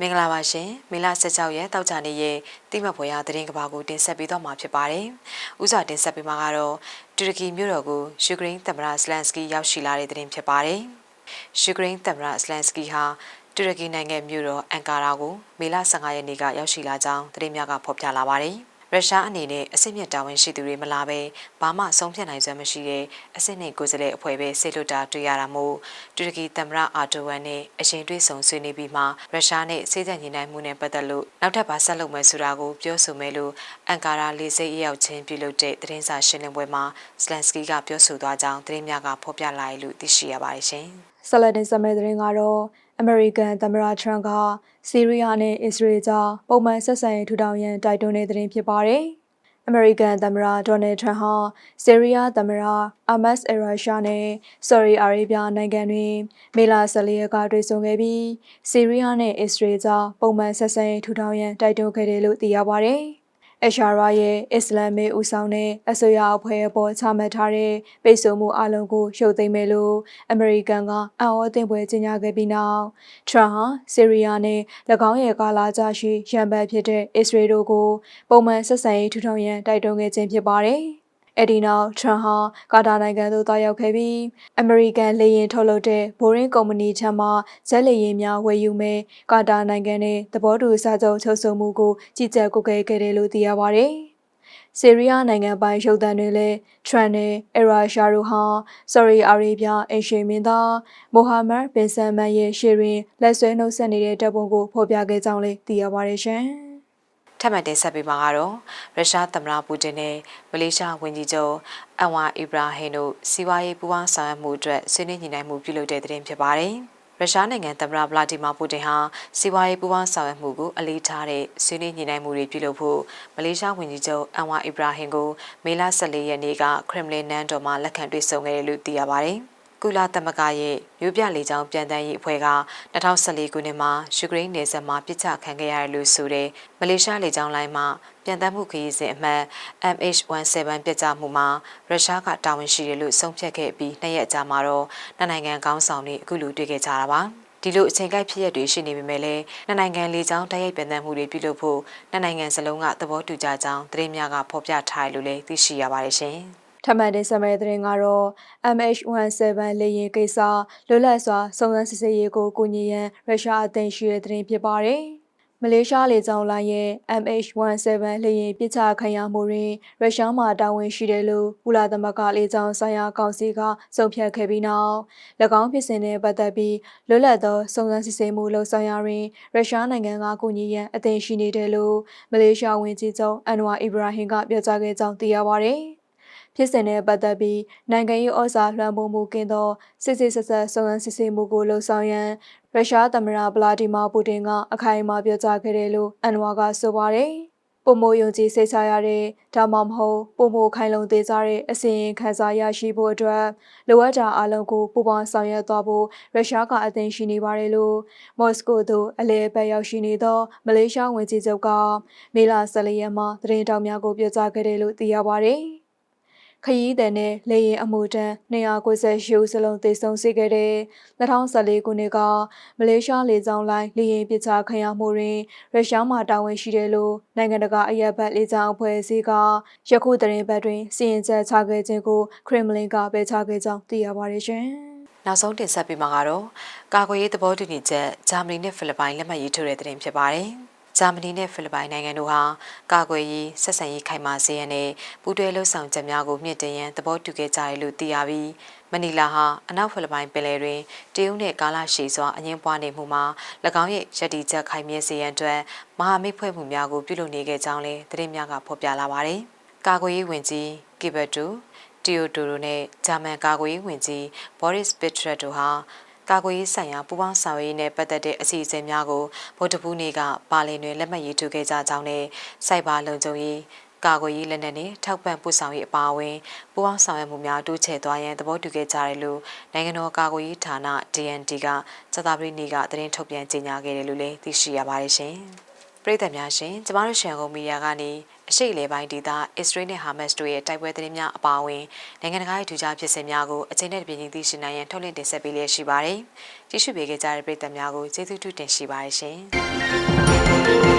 မင်္ဂလာပါရှင်မေလ16ရက်တောက်ကြနေ့ရဲ့တိမတ်ဖွယ်ရသတင်းကဘာကိုတင်ဆက်ပေးတော့မှာဖြစ်ပါတယ်။ဥစွာတင်ဆက်ပေးမှာကတော့တူရကီမြို့တော်ကိုယူကရိန်းသမ္မတစလန်စကီရောက်ရှိလာတဲ့သတင်းဖြစ်ပါတယ်။ယူကရိန်းသမ္မတစလန်စကီဟာတူရကီနိုင်ငံမြို့တော်အန်ကာရာကိုမေလ15ရက်နေ့ကရောက်ရှိလာကြောင်းသတင်းများကဖော်ပြလာပါတယ်။ ရုရှားအနေနဲ့အစစ်မြစ်တာဝန်ရှိသူတွေမလာဘဲဘာမှဆုံးဖြတ်နိုင်စွမ်းမရှိတဲ့အစစ်နှိမ်ကိုယ်စားလှယ်အဖွဲ့ပဲဆေလွတ်တာတွေ့ရတာမို့တူရကီသမ္မတအာတိုဝမ်နဲ့အရှင်တွေ့ဆုံဆွေးနွေးပြီးမှရုရှားနဲ့စေ့စပ်ညှိနှိုင်းမှုနဲ့ပတ်သက်လို့နောက်ထပ်ဘာဆက်လုပ်မယ်ဆိုတာကိုပြောဆိုမယ်လို့အန်ကာရာလေဆိပ်ရောက်ချင်းပြုလုပ်တဲ့သတင်းစာရှင်းလင်းပွဲမှာစလန်စကီကပြောဆိုသွားကြောင်းသတင်းများကဖော်ပြလာတယ်လို့သိရှိရပါတယ်ရှင်။ဆက်လက်တင်ဆက်မယ့်သတင်းကတော့ အမေရိကန်သမ္မတထရန့်ကဆီးရီးယားနဲ့အစ္စရေးကြားပုံမှန်ဆက်ဆံရေးထူထောင်ရန်တိုက်တွန်းတဲ့သတင်းဖြစ်ပါတယ်။အမေရိကန်သမ္မတဒေါ်နယ်ထရန့်ဟာဆီးရီးယားသမ္မတအာမတ်အရာရှာနဲ့ဆော်ဒီအာရေဗျနိုင်ငံတွင်မေလ14ရက်ကတွေ့ဆုံခဲ့ပြီးဆီးရီးယားနဲ့အစ္စရေးကြားပုံမှန်ဆက်ဆံရေးထူထောင်ရန်တိုက်တွန်းခဲ့တယ်လို့သိရပါတယ်။ အရှာရာရဲ့အစ္စလာမ်မေဦးဆောင်တဲ့အစိုးရအဖွဲ့အပေါ်ချမှတ်ထားတဲ့ပိတ်ဆို့မှုအလုံးကိုရှုတ်သိမ်းမယ်လို့အမေရိကန်ကအံ့ဩသင့်ပွဲကြေညာခဲ့ပြီးနောက်ထရန့်ဟာဆီးရီးယားနဲ့၎င်းရဲ့ကာလာကြာရှိရန်ဘတ်ဖြစ်တဲ့အစ္စရေးတို့ကိုပုံမှန်ဆက်ဆံရေးထူထောင်ရန်တိုက်တွန်းခဲ့ခြင်းဖြစ်ပါတယ်။ အဲ့ဒီနောက်ထရန်ဟာကာတာနိုင်ငံသို့သွားရောက်ခဲ့ပြီးအမေရိကန်လေယာဉ်ထုတ်လုပ်တဲ့ဘိုရင်းကုမ္ပဏီထံမှဇက်လေယာဉ်များဝယ်ယူမယ်ကာတာနိုင်ငံနဲ့သဘောတူစာချုပ်ချုပ်ဆိုမှုကိုကြီးကြပ်ကုကဲခဲ့တယ်လို့သိရပါတယ်။ဆီးရီးယားနိုင်ငံပိုင်ရုပ်သံတွေလည်းထရန်နဲ့အရာရှာတို့ဟာဆော်ရီအာရေဗျအင်ရှင်မင်းသားမိုဟာမက်ဘင်ဆန်မန်ရဲ့ရှေရင်လက်ဆွဲနှုတ်ဆက်နေတဲ့တပ်ပုံကိုဖော်ပြခဲ့ကြောင်းလည်းသိရပါတယ်ရှင်။ ထပ်မံတင်ဆက်ပေးမှာကတော့ရုရှားသမ္မတပူတင်နဲ့မလေးရှားဝန်ကြီးချုပ်အန်ဝါအီဘရာဟင်တို့စီးပွားရေးပူးပေါင်းဆောင်ရွက်မှုအတွက်ဆွေးနွေးညှိနှိုင်းမှုပြုလုပ်တဲ့တဲ့တင်ဖြစ်ပါတယ်။ရုရှားနိုင်ငံသမ္မတဗလာဒီမာပူတင်ဟာစီးပွားရေးပူးပေါင်းဆောင်ရွက်မှုကိုအလေးထားတဲ့ဆွေးနွေးညှိနှိုင်းမှုတွေပြုလုပ်ဖို့မလေးရှားဝန်ကြီးချုပ်အန်ဝါအီဘရာဟင်ကိုမေလ14ရက်နေ့ကခရမ်လင်နန်းတော်မှာလက်ခံတွေ့ဆုံခဲ့တယ်လို့သိရပါတယ်။ ကုလသမဂ္ဂရဲ့မြို့ပြလေကြောင်းပြန်တမ်းရေးအဖွဲ့က2014ခုနှစ်မှာယူကရိန်းနယ်စပ်မှာပစ်ချခံခဲ့ရတယ်လို့ဆိုတဲ့မလေးရှားလေကြောင်းလိုင်းမှာပြန်တမ်းမှုခရီးစဉ်အမှတ် MH17 ပြစ်ကြမှုမှာရုရှားကတာဝန်ရှိတယ်လို့ဆုံးဖြတ်ခဲ့ပြီးနှစ်ရက်ကြာမှာတော့နှစ်နိုင်ငံကောင်းဆောင်တွေအခုလိုတွေ့ခဲ့ကြတာပါဒီလိုအချိန်ကိုက်ဖြစ်ရတွေရှိနေပေမဲ့လည်းနှစ်နိုင်ငံလေကြောင်းတိုက်ရိုက်ပြန်တမ်းမှုတွေပြုလုပ်ဖို့နှစ်နိုင်ငံစလုံးကသဘောတူကြကြောင်းသတင်းများကဖော်ပြထားတယ်လို့လည်းသိရှိရပါတယ်ရှင်။ ထပ်မံတင်ဆက်မယ့်သတင်းကတော့ MH17 လေယာဉ်ကိစ္စလွတ်လပ်စွာစုံစမ်းစစ်ဆေးရေးကိုကူညီရန်ရုရှားအသင်းရှိတဲ့သတင်းဖြစ်ပါတယ်။မလေးရှားလေကြောင်းလိုင်းရဲ့ MH17 လေယာဉ်ပစ်ချခံရမှုတွင်ရုရှားမှတာဝန်ရှိတယ်လို့ကုလသမဂ္ဂလေကြောင်းဆိုင်ရာကောင်စီကဆုံးဖြတ်ခဲ့ပြီးနောက်၎င်းဖြစ်စဉ်နဲ့ပတ်သက်ပြီးလွတ်လပ်သောစုံစမ်းစစ်ဆေးမှုလှုံ့ဆော်ရာတွင်ရုရှားနိုင်ငံကကူညီရန်အသင့်ရှိနေတယ်လို့မလေးရှားဝန်ကြီးချုပ်အန်ဝါအီဘရာဟင်ကပြောကြားခဲ့ကြောင်းသိရပါဗျ။ ဖြစ်စဉ်နဲ့ပတ်သက်ပြီးနိုင်ငံရေးဩဇာလွှမ်းမိုးမှုကင်းသောစစ်စစ်ဆက်ဆက်စုံစမ်းစစ်ဆေးမှုကိုလှုံ့ဆော်ရန်ရုရှားသမ္မတဗလာဒီမာပူတင်ကအခိုင်အမာပြောကြားခဲ့တယ်လို့အန်ဝါကဆိုပါတယ်။ပုံမိုယုံကြည်စိတ်ချရတဲ့ဒါမှမဟုတ်ပုံမိုခိုင်လုံသေးစားတဲ့အစီရင်ခံစာရရှိဖို့အတွက်လိုအပ်တာအလုံးကိုပူပေါင်းဆောင်ရွက်သွားဖို့ရုရှားကအသင်ရှိနေပါတယ်လို့မော်စကိုသို့အလဲဘက်ရောက်ရှိနေသောမလေးရှားဝန်ကြီးချုပ်ကမေလ14ရက်မှာသတင်းတောက်များကိုပြောကြားခဲ့တယ်လို့သိရပါတယ်။ ခရီးသည်နဲ့လေရင်အမှုတန်း298ဦးစလုံးသေဆုံးစေခဲ့တဲ့2014ခုနှစ်ကမလေးရှားလေကြောင်းလိုင်းလေရင်ပစ်ချခံရမှုတွင်ရုရှားမှတာဝန်ရှိတယ်လို့နိုင်ငံတကာအရက်ဘတ်လေကြောင်းအဖွဲ့အစည်းကယခုသတင်းပတ်တွင်စီရင်ချက်ချခဲ့ခြင်းကိုခရမလင်ကပယ်ချခဲ့ကြောင်းသိရပါတယ်ရှင်။နောက်ဆုံးတင်ဆက်ပေးမှာကတော့ကာကွယ်ရေးသဘောတူညီချက်ဂျာမနီနဲ့ဖိလစ်ပိုင်လက်မှတ်ရေးထိုးတဲ့သတင်းဖြစ်ပါတယ်။ ဂျာမနီနဲ့ဖိလစ်ပိုင်နိုင်ငံတို့ဟာကာကွယ်ရေးဆက်ဆံရေးခိုင်မာစေရန်နဲ့ပူးတွဲလှုပ်ဆောင်ချက်များကိုမြင့်တင်ရန်သဘောတူခဲ့ကြတယ်လို့သိရပြီးမနီလာဟာအနောက်ဖိလစ်ပိုင်ပင်လယ်တွင်တရုတ်နဲ့ကာလရှည်စွာအငင်းပွားနေမှုမှာ၎င်းရဲ့ရည်တည်ချက်ခိုင်မြဲစေရန်အတွက်မဟာမိတ်ဖွဲ့မှုများကိုပြုလုပ်နေခဲ့ကြောင်းလည်းသတင်းများကဖော်ပြလာပါတယ်။ကာကွယ်ရေးဝန်ကြီးကီဘတ်တူတီယိုတိုရိုနဲ့ဂျာမန်ကာကွယ်ရေးဝန်ကြီးဘော်ရစ်ပစ်ထရက်တို့ဟာ ကာကွယ်ရေးဆိုင်ရာပူးပေါင်းဆောင်ရွက်ရေးနဲ့ပတ်သက်တဲ့အစီအစဉ်များကိုဗုဒ္ဓဘူးနေ့ကပါလင်တွင်လက်မှတ်ရေးထိုးခဲ့ကြကြောင်းနဲ့စိုက်ဘာလုံခြုံရေးကာကွယ်ရေးလက်နက်နဲ့ထောက်ပံ့ပို့ဆောင်ရေးအပါအဝင်ပူးပေါင်းဆောင်ရွက်မှုများတိုးချဲ့သွားရန်သဘောတူခဲ့ကြတယ်လို့နိုင်ငံတော်ကာကွယ်ရေးဌာန DND ကစသပတိနေ့ကသတင်းထုတ်ပြန်ကြေညာခဲ့တယ်လို့လည်းသိရှိရပါတယ်ရှင်။ ပရိသတ်များရှင်ကျမတို့ရှန်ကုန်မီဒီယာကနေအရှိတ်လေပိုင်းဒေသအစ္စရေးနဲ့ဟာမတ်စ်တို့ရဲ့တိုက်ပွဲသတင်းများအပါအဝင်နိုင်ငံတကာရဲ့ထူးခြားဖြစ်စဉ်များကိုအချိန်နဲ့တပြေးညီသိရှိနိုင်ရန်ထုတ်လွှင့်တင်ဆက်ပေးလျက်ရှိပါတယ်။ကြည့်ရှုပေးကြတဲ့ပရိသတ်များကိုကျေးဇူးတူတင်ရှိပါတယ်ရှင်။